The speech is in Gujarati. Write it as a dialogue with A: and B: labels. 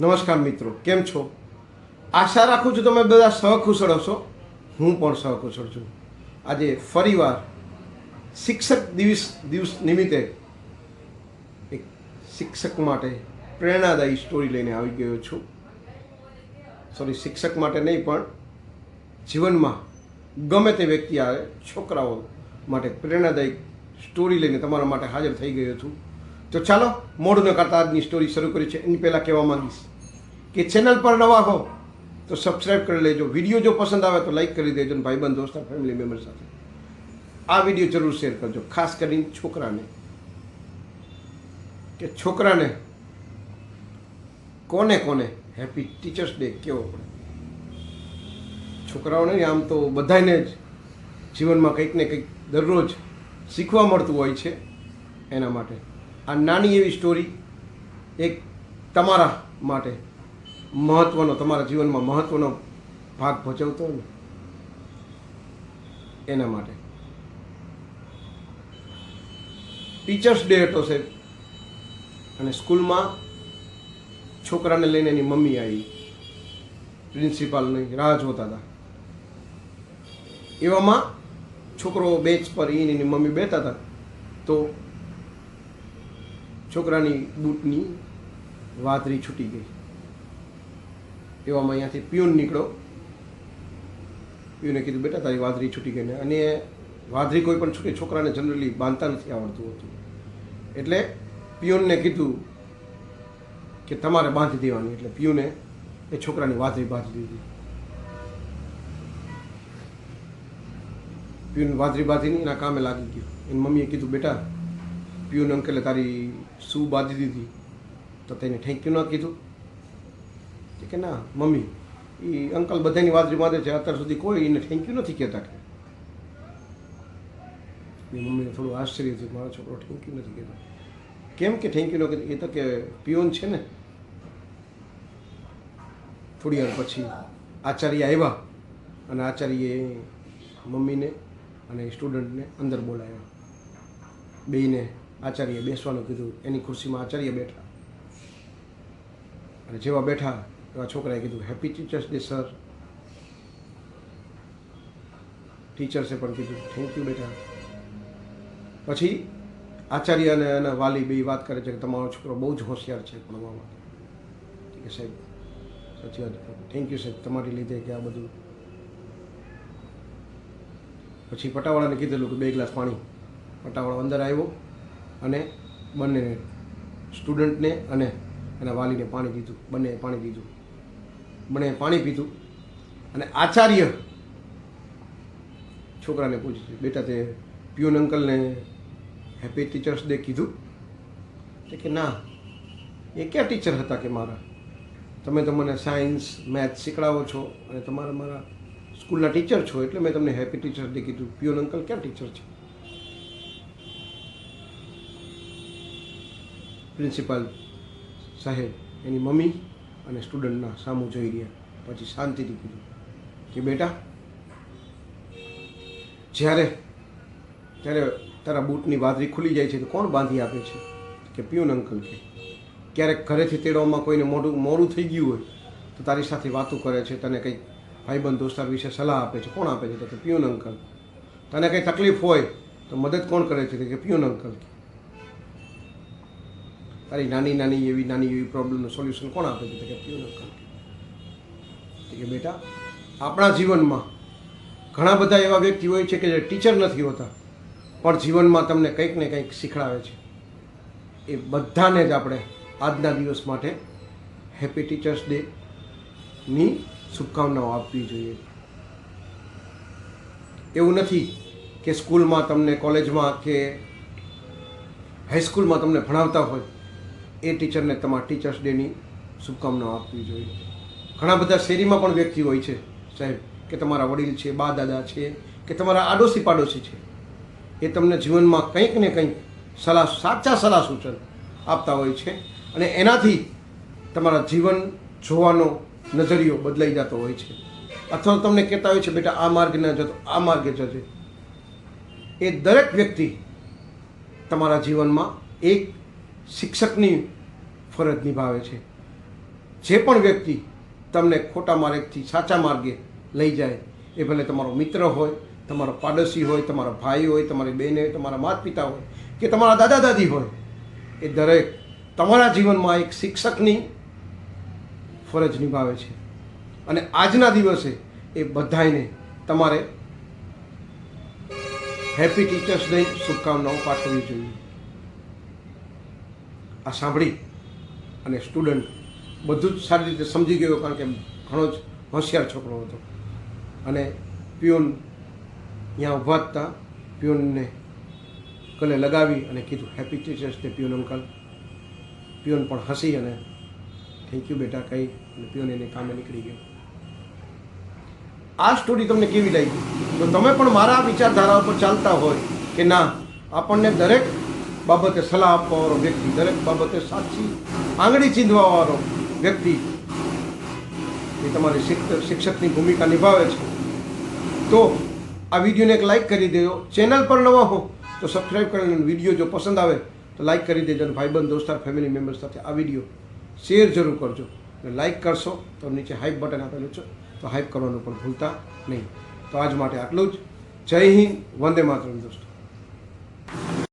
A: નમસ્કાર મિત્રો, કેમ છો? આશા રાખું છું તમે બધા સહકુશળ હશો. હું પણ સહકુશળ છું. આજે ફરીવાર શિક્ષક દિવસ દિવસ નિમિત્તે એક શિક્ષક માટે પ્રેરણાદાયી સ્ટોરી લઈને આવી ગયો છું. સોરી શિક્ષક માટે નહીં, પણ જીવનમાં ગમે તે વ્યક્તિ આવે, છોકરાઓ માટે પ્રેરણાદાયી સ્ટોરી લઈને તમારા માટે હાજર થઈ ગયો છું. તો ચાલો મોડું ન કરતા આજની સ્ટોરી શરૂ કરી છે એની પહેલાં કહેવા માંગીશ કે ચેનલ પર નવા હો, તો સબસ્ક્રાઈબ કરી લેજો. વીડિયો જો પસંદ આવે તો લાઈક કરી દેજો ભાઈબંધ, દોસ્ત ફેમિલી મેમ્બર સાથે. આ વીડિયો જરૂર શેર કરજો, ખાસ કરીને છોકરાને. કે છોકરાને કોને કોને હેપી ટીચર્સ ડે કેવો પડે? છોકરાઓને આમ તો બધાને જ જીવનમાં કંઈક ને કંઈક દરરોજ શીખવા મળતું હોય છે એના માટે. આ નાની એવી સ્ટોરી એક તમારા માટે મહત્વનો, તમારા જીવનમાં મહત્વનો ભાગ ભજવતો હોય ને, એના માટે. ટીચર્સ ડે હતો સાહેબ. અને સ્કૂલમાં છોકરાને લઈને એની મમ્મી આવી. પ્રિન્સિપાલની રાહ જોતા હતા. એવામાં છોકરો બેચ પર એની મમ્મી બેઠા હતા. તો છોકરાની બૂટની વાતરી છૂટી ગઈ. એવામાં અહીંયાથી પ્યુન નીકળો. પ્યુને કીધું, બેટા, તારી વાદરી છૂટી ગઈને અને વાદરી કોઈ પણ છૂટી, છોકરાને જનરલી બાંધતા નથી આવડતું હતું. એટલે પ્યુનને કીધું કે તમારે બાંધી દેવાની. એટલે પ્યુને એ છોકરાની વાદરી બાંધી દીધી. પ્યુન વાદરી બાંધીને એના કામે લાગી ગયું. એની મમ્મીએ કીધું, બેટા, પ્યુન અંકલે તારી શું બાંધી દીધી. તો તેને થેન્ક યુ ન કીધું. કે ના, મમ્મી એ અંકલ બધાની વાત મારે છે, અત્યાર સુધી કોઈ એને થેન્ક યુ નથી કહેતા કે. મમ્મીને થોડું આશ્ચર્ય થયું મારો છોકરો થેન્ક યુ નથી કહેતો. કેમ કે થેન્ક યુ ન એ તો કે પિયોન છે ને. થોડી વાર પછી આચાર્ય આવ્યા અને આચાર્યએ મમ્મીને અને સ્ટુડન્ટને અંદર બોલાવ્યા. બેને આચાર્ય બેસવાનું કીધું. એની ખુરશીમાં આચાર્ય બેઠા. અને જેવા બેઠા એવા છોકરાએ કીધું હેપી ટીચર્સ ડે સર ટીચર્સે પણ કીધું થેન્ક યુ બેટા. પછી આચાર્ય અને એના વાલી બે વાત કરે છે કે, તમારો છોકરો બહુ જ હોશિયાર છે ભણવામાં કે સાહેબ. સાચી વાત થેન્ક યુ સાહેબ. તમારી લીધે કે આ બધું. પછી પટાવાળાને કીધેલું કે, બે ગ્લાસ પાણી. પટાવાળો અંદર આવ્યો અને બંને સ્ટુડન્ટને અને એના વાલીને પાણી દીધું. બંને પાણી દીધું. બંને પાણી પીધું. અને આચાર્ય છોકરાને પૂછ્યું બેટા, તે પ્યુન અંકલને હેપી ટીચર્સ ડે કીધું? તો કે, ના, એ ક્યાં ટીચર હતા કે મારા? તમે તો મને સાયન્સ મેથ્સ શીખડાવો છો અને તમારા મારા સ્કૂલના ટીચર છો, એટલે મેં તમને હેપી ટીચર્સ ડે કીધું. પ્યુન અંકલ ક્યાં ટીચર છે? પ્રિન્સિપાલ સાહેબ, એની મમ્મી અને સ્ટુડન્ટના સામું જોઈ રહ્યા. પછી શાંતિથી કીધું કે બેટા, જ્યારે ત્યારે તારા બૂટની બાદરી ખુલી જાય છે તો કોણ બાંધી આપે છે? કે પ્યુન અંકલ કે? ક્યારેક ઘરેથી તેડવામાં કોઈને મોડું મોડું થઈ ગયું હોય તો તારી સાથે વાતો કરે છે, તને કંઈક ભાઈબંધ દોસ્તાર વિશે સલાહ આપે છે. કોણ આપે છે? તો કે પ્યુન અંકલ. તને કંઈ તકલીફ હોય તો મદદ કોણ કરે છે? કે પ્યુન અંકલ તારી નાની નાની એવી નાની એવી પ્રોબ્લેમનું સોલ્યુશન કોણ આપે છે? કે પ્યુન અંકલ કે બેટા, આપણા જીવનમાં ઘણા બધા એવા વ્યક્તિ હોય છે કે જે ટીચર નથી હોતા, પણ જીવનમાં તમને કંઈક ને કંઈક શીખડાવે છે. એ બધાને જ આપણે આજના દિવસ માટે હેપી ટીચર્સ ડે ની શુભકામનાઓ આપવી જોઈએ. એવું નથી કે સ્કૂલમાં તમને કોલેજમાં કે હાઈસ્કૂલમાં તમને ભણાવતા હોય એ ટીચરને તમારા ટીચર્સ ડેની શુભકામનાઓ આપવી જોઈએ. ઘણા બધા શેરીમાં પણ વ્યક્તિ હોય છે, સાહેબ, કે તમારા વડીલ છે, બા દાદા છે, કે તમારા આડોશી પાડોશી છે, એ તમને જીવનમાં કંઈક ને કંઈક સલાહ, સાચા સલાહ સૂચન આપતા હોય છે અને એનાથી તમારા જીવન જોવાનો નજરિયો બદલાઈ જતો હોય છે. અથવા તમને કહેતા હોય છે, બેટા, આ માર્ગે ન જતો, આ માર્ગે જજે. એ દરેક વ્યક્તિ તમારા જીવનમાં એક શિક્ષકની ફરજ નિભાવે છે. જે પણ વ્યક્તિ તમને ખોટા માર્ગથી સાચા માર્ગે લઈ જાય, એ ભલે તમારો મિત્ર હોય, તમારો પાડોશી હોય, તમારો ભાઈ હોય, તમારી બહેન હોય, તમારા માતા પિતા હોય, કે તમારા દાદા દાદી હોય, એ દરેક તમારા જીવનમાં એક શિક્ષકની ફરજ નિભાવે છે. અને આજના દિવસે એ બધાને તમારે હેપી ટીચર્સ ડે શુભકામનાઓ પાઠવવી જોઈએ. આ સાંભળી અને સ્ટુડન્ટ બધું જ સારી રીતે સમજી ગયો, કારણ કે ઘણો જ હોશિયાર છોકરો હતો. અને પ્યુન ત્યાં જ હતા પ્યુનને ગલે લગાવી અને કીધું happy teachers day peon uncle. Peon પણ હસી અને થેન્ક યુ બેટા, કહી અને પ્યુન એને કામે નીકળી ગયો. આ સ્ટોરી તમને કેવી લાગી? તો તમે પણ મારા વિચારધારા ઉપર ચાલતા હોય કે ના, આપણને દરેક બાબતે સલાહ આપવાવાળો વ્યક્તિ, દરેક બાબતે સાચી આંગળી ચીંધવાવાળો વ્યક્તિ એ તમારી શિક્ષકની ભૂમિકા નિભાવે છે. તો આ વિડીયોને એક લાઇક કરી દેજો. ચેનલ પર નવા હો તો સબસ્ક્રાઈબ કરીને વીડિયો જો પસંદ આવે તો લાઇક કરી દેજો અને ભાઈબંધ, દોસ્તાર ફેમિલી મેમ્બર્સ સાથે આ વીડિયો શેર જરૂર કરજો. અને લાઇક કરશો તો નીચે હાઇપ બટન આપેલું છે. તો હાઇપ કરવાનું પણ ભૂલતા નહીં. તો આજ માટે આટલું જ. જય હિન્દ. વંદે માતરમ, દોસ્તો.